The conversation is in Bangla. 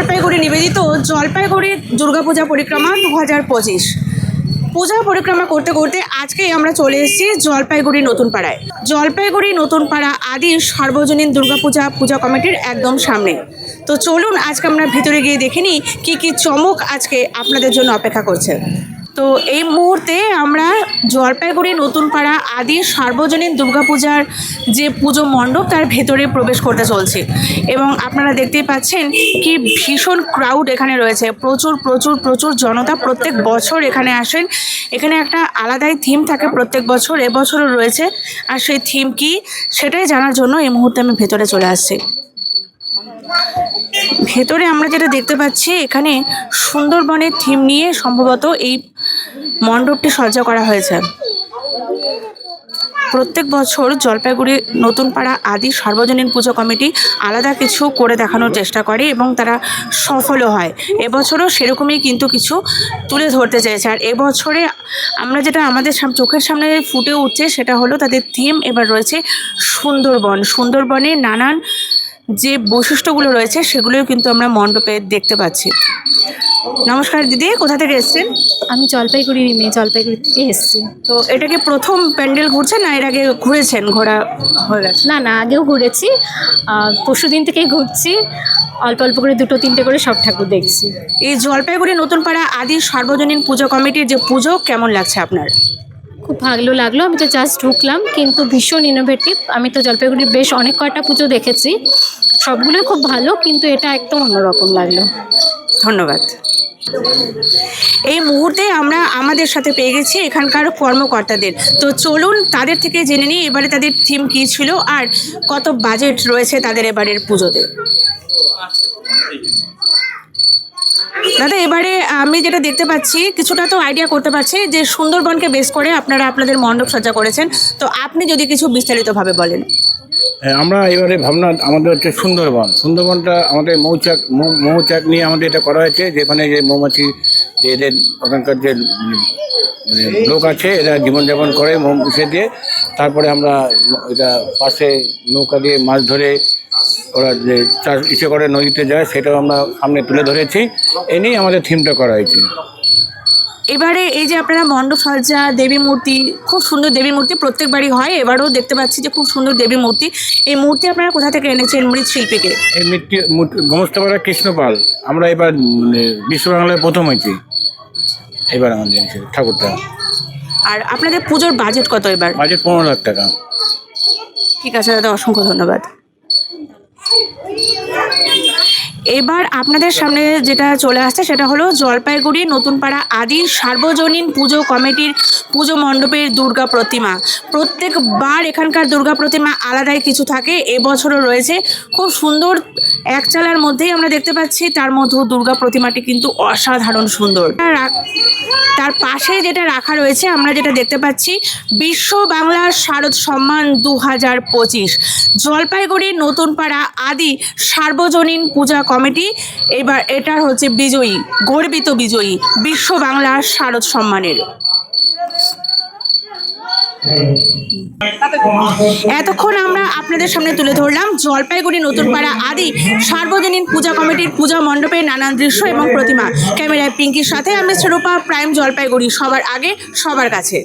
জলপাইগুড়ি নিবেদিত জলপাইগুড়ি দুর্গাপূজা পরিক্রমা দু হাজার পঁচিশ। পূজা পরিক্রমা করতে করতে আজকেই আমরা চলে এসেছি জলপাইগুড়ি নতুন পাড়ায় জলপাইগুড়ি নতুন পাড়া আদি সর্বজনীন দুর্গাপূজা পূজা কমিটির একদম সামনে। তো চলুন আজকে আমরা ভিতরে গিয়ে দেখিনি নিই কী কী চমক আজকে আপনাদের জন্য অপেক্ষা করছে। তো এই মুহূর্তে আমরা জলপাইগুড়ি নতুন পাড়া আদি সার্বজনীন দুর্গাপূজার যে পুজো মণ্ডপ, তার ভেতরে প্রবেশ করতে চলছে। এবং আপনারা দেখতেই পাচ্ছেন কি ভীষণ ক্রাউড এখানে রয়েছে। প্রচুর প্রচুর প্রচুর জনতা প্রত্যেক বছর এখানে আসেন। এখানে একটা আলাদাই থিম থাকে প্রত্যেক বছর। এবছরও রয়েছে। আর সেই থিম কি? সেটাই জানার জন্য এই মুহূর্তে আমি ভেতরে চলে আসছি। ভেতরে আমরা যেটা দেখতে পাচ্ছি, এখানে সুন্দরবনের থিম নিয়ে সম্ভবত এই মণ্ডপটি সজ্জা করা হয়েছে। প্রত্যেক বছর জলপাইগুড়ি নতুন পাড়া আদি সার্বজনীন পুজো কমিটি আলাদা কিছু করে দেখানোর চেষ্টা করে এবং তারা সফলও হয়। এবছরও সেরকমই কিন্তু কিছু তুলে ধরতে চাইছে আর এবছরে আমরা যেটা আমাদের সাম- চোখের সামনে ফুটে উঠছে সেটা হলো তাদের থিম এবার রয়েছে সুন্দরবন। সুন্দরবনে নানান যে বৈশিষ্ট্যগুলো রয়েছে সেগুলোও কিন্তু আমরা মণ্ডপে দেখতে পাচ্ছি। নমস্কার দিদি কোথা থেকে এসছেন? আমি জলপাইগুড়ির মেয়ে জলপাইগুড়ি থেকে এসেছি। তো এটাকে প্রথম প্যান্ডেল ঘুরছে না এর আগে ঘুরেছেন? ঘোরা হয়ে গেছে। না না আগেও ঘুরেছি। পরশু দিন থেকেই ঘুরছি। অল্প অল্প করে দুটো তিনটে করে সব ঠাকুর দেখছি। এই জলপাইগুড়ি নতুন পাড়া আদি সার্বজনীন পুজো কমিটির যে পুজো কেমন লাগছে আপনার? খুব ভালো লাগল। আমি তো জাস্ট ঢুকলাম, কিন্তু ভীষণ ইনোভেটিভ আমি তো জলপাইগুড়ির বেশ অনেক কয়টা পুজো দেখেছি। সবগুলোই খুব ভালো, কিন্তু এটা একদম অন্যরকম লাগল। ধন্যবাদ। এই মুহূর্তে আমরা আমাদের সাথে পেয়ে গেছি এখানকার কর্মকর্তাদের। তো চলুন তাদের থেকে জেনে নিই, এবারে তাদের থিম কী ছিল আর কত বাজেট রয়েছে তাদের এবারের পুজোতে। দাদা এবারে আমি যেটা দেখতে পাচ্ছি কিছুটা তো আইডিয়া করতে পারছি যে সুন্দরবনকে বেস করে আপনারা আপনাদের মণ্ডপ সজ্জা করেছেন। তো আপনি যদি কিছু বিস্তারিতভাবে বলেন। হ্যাঁ, আমরা এবারে ভাবনা আমাদের হচ্ছে সুন্দরবন। সুন্দরবনটা আমাদের মৌচাক মৌচাক নিয়ে আমাদের এটা করা হয়েছে যেখানে যে মৌমাছি এদের ওখানকার যে মানে লোক আছে এরা জীবনযাপন করে মৌ পুষে দিয়ে তারপরে আমরা এটা পাশে নৌকা দিয়ে মাছ ধরে ওরা যে চাষ ইচ্ছে করে নদীতে যায় সেটাও আমরা সামনে তুলে ধরেছি। এ নিয়েই আমাদের থিমটা করা হয়েছে। এবারে এই যে আপনারা মণ্ডপ সজ্জা দেবী মূর্তি খুব সুন্দর দেবী মূর্তি প্রত্যেকবারই হয় এবারেও দেখতে পাচ্ছি যে খুব সুন্দর দেবী মূর্তি। এই মূর্তি আপনারা কোথা থেকে এনেছেন মৃৎশিল্পীকে এই মৃত্যু গোমস্তপাড়া কৃষ্ণপাল আমরা এবার বিশ্ব বাংলায় প্রথম হয়েছি। এবার আমাদের এনেছে ঠাকুরটা। আর আপনাদের পুজোর বাজেট কত এবার? বাজেট পনেরো লাখ টাকা। ঠিক আছে দাদা অসংখ্য ধন্যবাদ। এবার আপনাদের সামনে যেটা চলে আসছে সেটা হলো জলপাইগুড়ি নতুনপাড়া আদি সার্বজনীন পুজো কমিটির পুজো মণ্ডপের দুর্গা প্রতিমা। প্রত্যেকবার এখানকার দুর্গা প্রতিমা আলাদাই কিছু থাকে, এবছরও রয়েছে। খুব সুন্দর এক চালার মধ্যেই আমরা দেখতে পাচ্ছি, তার মধ্যেও দুর্গা প্রতিমাটি কিন্তু অসাধারণ সুন্দর। তার পাশে যেটা রাখা রয়েছে, আমরা যেটা দেখতে পাচ্ছি, বিশ্ব বাংলার শারদ সম্মান দু হাজার পঁচিশ। জলপাইগুড়ি নতুনপাড়া আদি সার্বজনীন পূজা কমিটি। এবার এটার হচ্ছে বিজয়ী, গর্বিত বিজয়ী, বিশ্ব বাংলার শারদ সম্মানের। এতক্ষণ আমরা আপনাদের সামনে তুলে ধরলাম জলপাইগুড়ি নতুনপাড়া আদি সার্বজনীন পূজা কমিটির পূজা মণ্ডপের নানান দৃশ্য এবং প্রতিমা। ক্যামেরায় পিঙ্কির সাথে আমি স্বরূপা প্রাইম জলপাইগুড়ি, সবার আগে, সবার কাছে।